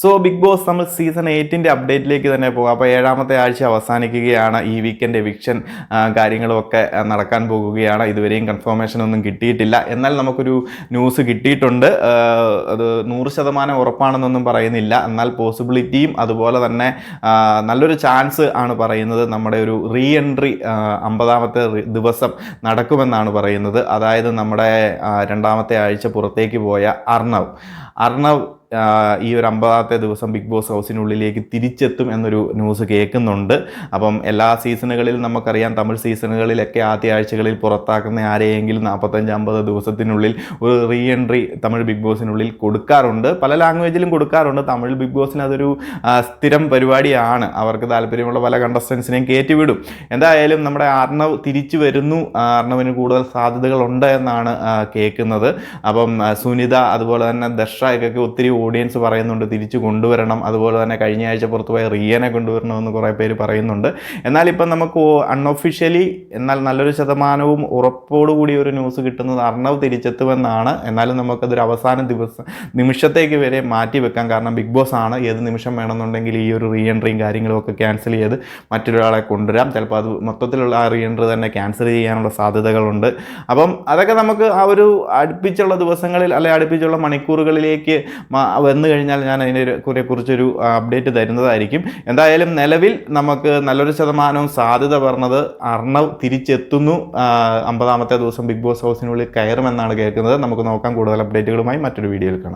So big boss നമ്മൾ season എയ്റ്റിന്റെ അപ്ഡേറ്റിലേക്ക് തന്നെ പോകാം. അപ്പോൾ ഏഴാമത്തെ ആഴ്ച അവസാനിക്കുകയാണ്. ഈ വീക്കെൻഡ് എവിക്ഷൻ കാര്യങ്ങളുമൊക്കെ നടക്കാൻ പോകുകയാണ്. ഇതുവരെയും കൺഫർമേഷൻ ഒന്നും കിട്ടിയിട്ടില്ല. എന്നാൽ നമുക്കൊരു ന്യൂസ് കിട്ടിയിട്ടുണ്ട്. അത് നൂറ് ശതമാനം ഉറപ്പാണെന്നൊന്നും പറയുന്നില്ല. എന്നാൽ പോസിബിലിറ്റിയും അതുപോലെ തന്നെ നല്ലൊരു ചാൻസ് ആണ് പറയുന്നത്. നമ്മുടെ ഒരു റീ എൻട്രി അമ്പതാമത്തെ ദിവസം നടക്കുമെന്നാണ് പറയുന്നത്. അതായത് നമ്മുടെ രണ്ടാമത്തെ ആഴ്ച പുറത്തേക്ക് പോയ അർണവ്. അർണവ് ഈ ഒരു അമ്പതാമത്തെ ദിവസം ബിഗ് ബോസ് ഹൗസിനുള്ളിലേക്ക് തിരിച്ചെത്തും എന്നൊരു ന്യൂസ് കേൾക്കുന്നുണ്ട്. അപ്പം എല്ലാ സീസണുകളിലും നമുക്കറിയാം തമിഴ് സീസണുകളിലൊക്കെ ആദ്യ ആഴ്ചകളിൽ പുറത്താക്കുന്ന ആരെയെങ്കിലും നാൽപ്പത്തഞ്ച് അമ്പത് ദിവസത്തിനുള്ളിൽ ഒരു റീ എൻട്രി തമിഴ് ബിഗ് ബോസിനുള്ളിൽ കൊടുക്കാറുണ്ട്. പല ലാംഗ്വേജിലും കൊടുക്കാറുണ്ട്. തമിഴ് ബിഗ് ബോസിന് അതൊരു സ്ഥിരം പരിപാടിയാണ്. അവർക്ക് താല്പര്യമുള്ള പല കണ്ടസ്റ്റൻസിനെയും കയറ്റിവിടും എന്തായാലും നമ്മുടെ അർണവ് തിരിച്ചു വരുന്നു. അർണവിന് കൂടുതൽ സാധ്യതകളുണ്ട് എന്നാണ് കേൾക്കുന്നത്. അപ്പം സുനിത അതുപോലെ തന്നെ ദർശയൊക്കെ ഒത്തിരി ഓഡിയൻസ് പറയുന്നുണ്ട് തിരിച്ചു കൊണ്ടുവരണം. അതുപോലെ തന്നെ കഴിഞ്ഞ ആഴ്ച പുറത്തുപോയ റിയനെ കൊണ്ടുവരണമെന്ന് കുറേ പേര് പറയുന്നുണ്ട്. എന്നാൽ ഇപ്പം നമുക്ക് അൺഒഫീഷ്യലി എന്നാൽ നല്ലൊരു ശതമാനവും ഉറപ്പോടുകൂടി ഒരു ന്യൂസ് കിട്ടുന്നത് അർണവ് തിരിച്ചെത്തുമെന്നാണ്. എന്നാലും നമുക്കതൊരു അവസാന ദിവസം നിമിഷത്തേക്ക് വരെ മാറ്റി വെക്കാം. കാരണം ബിഗ് ബോസ് ആണ്. ഏത് നിമിഷം വേണമെന്നുണ്ടെങ്കിൽ ഈ ഒരു റീ എൻട്രിയും കാര്യങ്ങളും ഒക്കെ ക്യാൻസൽ ചെയ്ത് മറ്റൊരാളെ കൊണ്ടുവരാം. ചിലപ്പോൾ അത് മൊത്തത്തിലുള്ള ആ റീ എൻട്രി തന്നെ ക്യാൻസൽ ചെയ്യാനുള്ള സാധ്യതകളുണ്ട്. അപ്പം അതൊക്കെ നമുക്ക് ആ ഒരു അടുപ്പിച്ചുള്ള ദിവസങ്ങളിൽ അല്ലെ അടുപ്പിച്ചുള്ള മണിക്കൂറുകളിലേക്ക് വന്നു കഴിഞ്ഞാൽ ഞാൻ അതിനെ കുറെ കുറിച്ചൊരു അപ്ഡേറ്റ് തരുന്നതായിരിക്കും. എന്തായാലും നിലവിൽ നമുക്ക് നല്ലൊരു ശതമാനവും സാധ്യത പറഞ്ഞത് അർണവ് തിരിച്ചെത്തുന്നു. അമ്പതാമത്തെ ദിവസം ബിഗ് ബോസ് ഹൗസിനുള്ളിൽ കയറുമെന്നാണ് കേൾക്കുന്നത്. നമുക്ക് നോക്കാം കൂടുതൽ അപ്ഡേറ്റുകളുമായി മറ്റൊരു വീഡിയോയിൽ കാണാം.